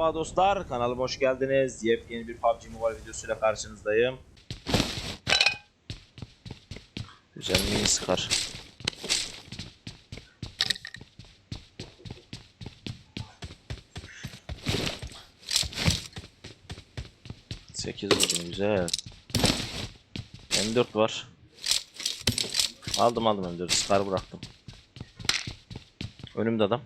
Merhaba dostlar, kanalıma hoş geldiniz. Yepyeni bir PUBG Mobile videosuyla karşınızdayım. Güzel mini sıkar. Sekiz vurdum güzel. M4 var. Aldım aldım M4 sıkar bıraktım. Önümde adam.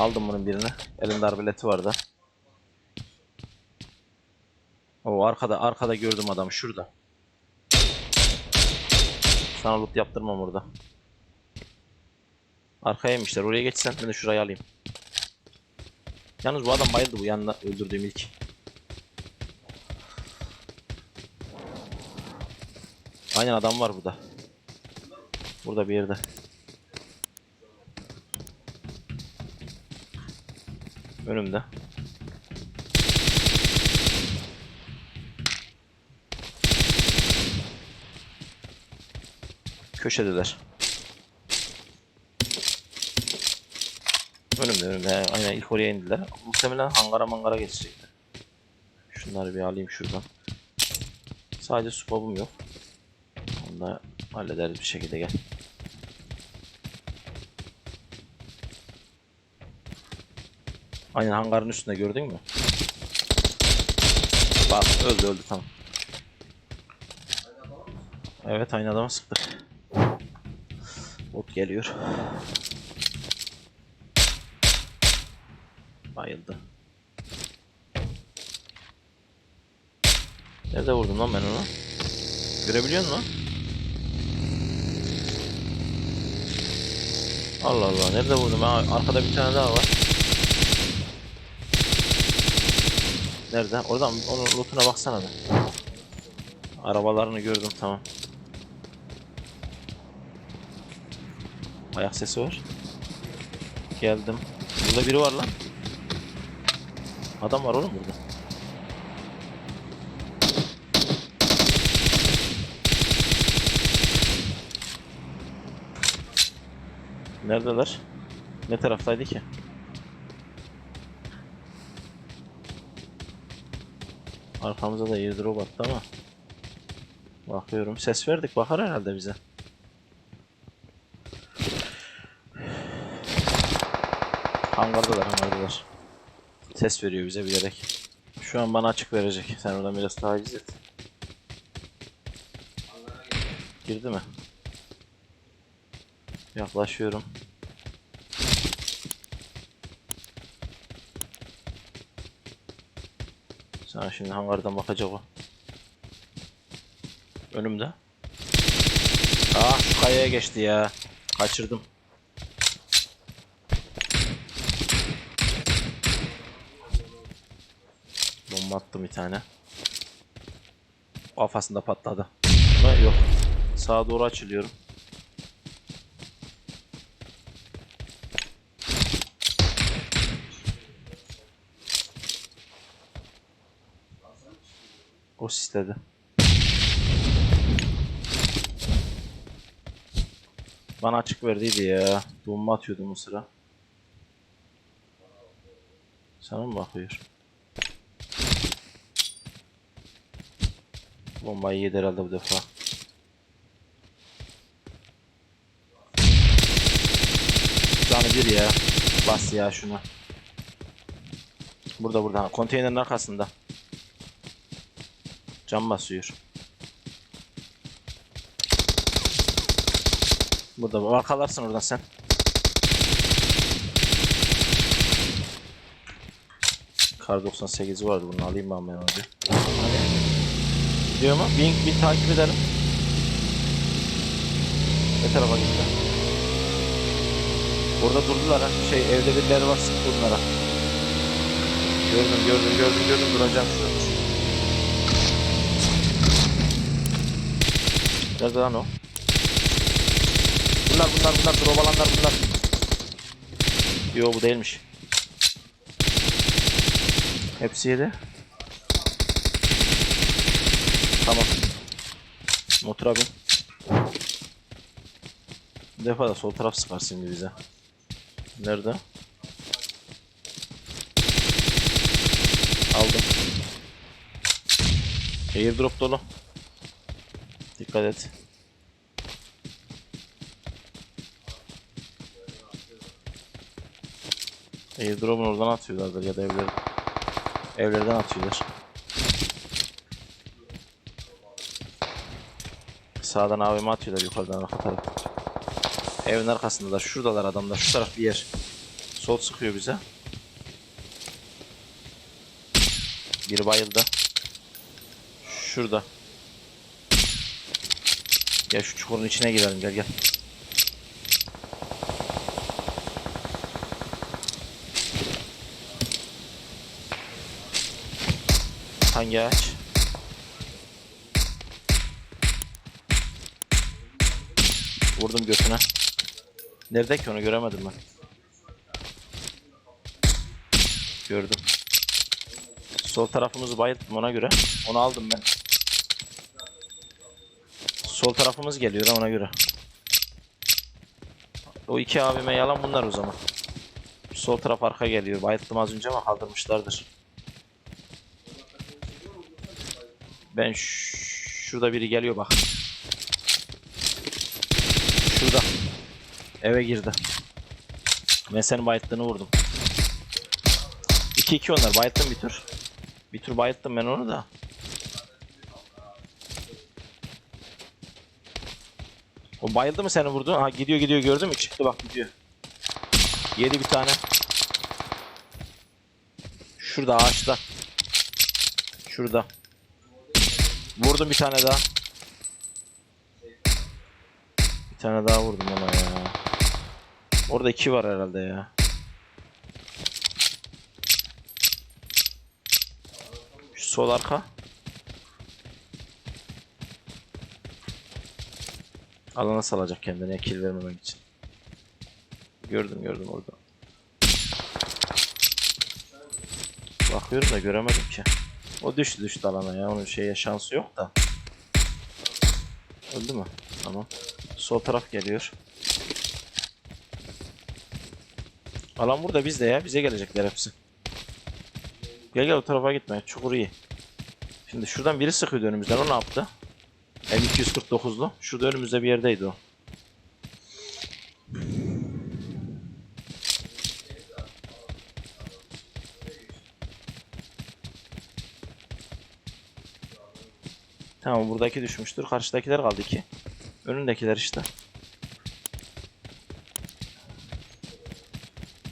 Aldım bunun birini. Elinde arbeleti vardı. O arkada arkada gördüm adamı şurada. Sana loot yaptırmam orada. Arkaya inmişler. Oraya geçsen ben de şurayı alayım. Yalnız bu adam bayıldı bu yanında öldürdüğüm ilk. Aynen adam var burada. Burada bir yerde. Önümde. Köşedeler. Önümde önümde. Aynen ilk oraya indiler. Muhtemelen hangara mangara geçecekler. Şunları bir alayım şuradan. Sadece scope'um yok. Onu da hallederiz bir şekilde gel. Aynen hangarın üstünde gördün mü? Bak öldü öldü tamam. Evet aynı adama sıktık. Bot geliyor. Bayıldı. Nerede vurdum lan ben onu? Görebiliyor musun? Allah Allah nerede vurdum? Ha, arkada bir tane daha var. Nerede? Oradan onun lootuna baksana be. Arabalarını gördüm tamam. Ayak sesi var. Geldim. Burada biri var lan. Adam var oğlum burada. Neredeler? Ne taraftaydı ki? Arkamıza da airdrop attı ama. Bakıyorum. Ses verdik. Bakar herhalde bize. Hangardalar hangardalar. Ses veriyor bize bilerek. Şu an bana açık verecek. Sen oradan biraz taciz et. Girdi mi? Yaklaşıyorum. Sana şimdi hangardan bakacak o. Önümde. Ah şu kayaya geçti ya. Kaçırdım. Bomba attım bir tane. Kafasında patladı. Yok. Sağa doğru açılıyorum. O istedi. Bana açık verdiydi ya. Bomba atıyordum o sıra. Sana mı bakıyor? Bombayı yedi herhalde bu defa. Canı bir ya. Bas ya şunu. Burada burada. Konteynerin arkasında. Cam basıyor. Burada bakalarsın oradan sen. Kar 98 vardı bunu alayım ben ben önce. Gidiyor mu? Bir, bir takip edelim. Ne tarafa gitti? Burada durdular ha. Şey evde birileri var sık bunlara. Gördüm gördüm gördüm gördüm duracağım şurada. Nerede lan o? Bunlar bunlar bunlar drop alanlar bunlar. Yo bu değilmiş. Hepsi yedi. Tamam. Motora bin. Bu defa da sol taraf sıkar şimdi bize. Nerede? Aldım. Airdrop dolu. Dikkat et. Airdrop'un oradan atıyorlardır ya da evler evlerden atıyorlar. Sağdan AVM atıyorlar yukarıdan arka taraf. Evin arkasındalar. Şuradalar adamlar. Şu taraf bir yer. Sol sıkıyor bize. Biri bayıldı. Şurada. Gel şu çukurun içine girelim gel gel. Hangi ağaç? Vurdum götüne. Nerede ki onu göremedim ben. Gördüm. Sol tarafımızı bayılttım ona göre. Onu aldım ben. Sol tarafımız geliyor ona göre. O iki abime yalan bunlar o zaman. Sol taraf arka geliyor. Bayılttım az önce ama kaldırmışlardır. Ben şurada biri geliyor bak. Şurada. Eve girdi. Ben senin bayıttığını vurdum. 2-2 onlar. Bayıttım bir tur. Bir tur bayıttım ben onu da. O bayıldı mı seni vurdu? Ha gidiyor gidiyor gördün mü? Çıktı bak gidiyor. Yedi bir tane. Şurada ağaçta. Şurada. Vurdum bir tane daha. Bir tane daha vurdum ona ya. Orada iki var herhalde ya. Şu sol arka. Alana salacak kendine kill vermemek için. Gördüm gördüm orada. Bakıyorum da göremedim ki. O düştü düştü alana ya. Onun şeye şansı yok da. Öldü mü? Tamam. Sol taraf geliyor. Alan burada bizde ya. Bize gelecekler hepsi. Gel gel o tarafa gitme. Çukur iyi. Şimdi şuradan biri sıkıyordu önümüzden. O ne yaptı? M249'lu. Şurada önümüzde bir yerdeydi o. Tamam buradaki düşmüştür. Karşıdakiler kaldı iki. Önündekiler işte.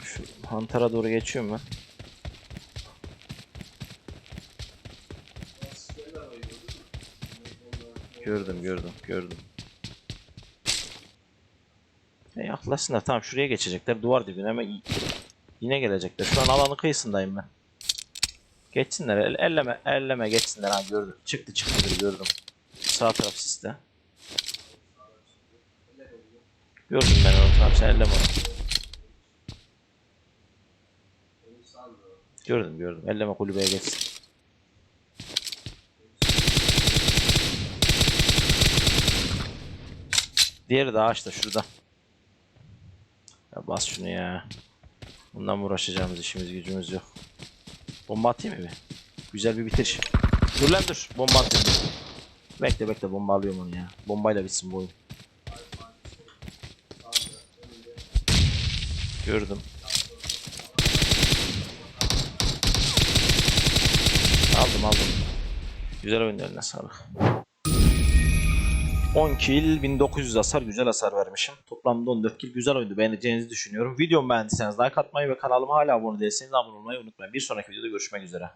Şu Hunter'a doğru geçiyorum ben. Gördüm gördüm gördüm. E yaklaşsınlar. Tamam şuraya geçecekler. Duvar dibine ama yine gelecekler. Şu an alanın kıyısındayım ben. Geçsinler. El, elleme elleme geçsinler. Ha gördüm. Çıktı çıktı gördüm. Sağ taraf siste. Gördüm ben onu. Tamam sen elleme onu. Gördüm gördüm. Elleme kulübeye geçsin. Diğeri de ağaçta şurada. Ya bas şunu ya. Bundan mı uğraşacağımız işimiz gücümüz yok. Bomba atayım mı bir? Güzel bir bitiriş. Dur lan dur. Bomba atayım. dur. Bekle bekle bomba alıyorum onu ya. Bombayla bitsin bu oyun. Gördüm. Aldım aldım. Güzel oyun eline sağlık. 10 kill 1900 hasar güzel hasar vermişim. Toplamda 14 kill güzel oyundu beğeneceğinizi düşünüyorum. Videomu beğendiyseniz like atmayı ve kanalıma hala abone değilseniz abone olmayı unutmayın. Bir sonraki videoda görüşmek üzere.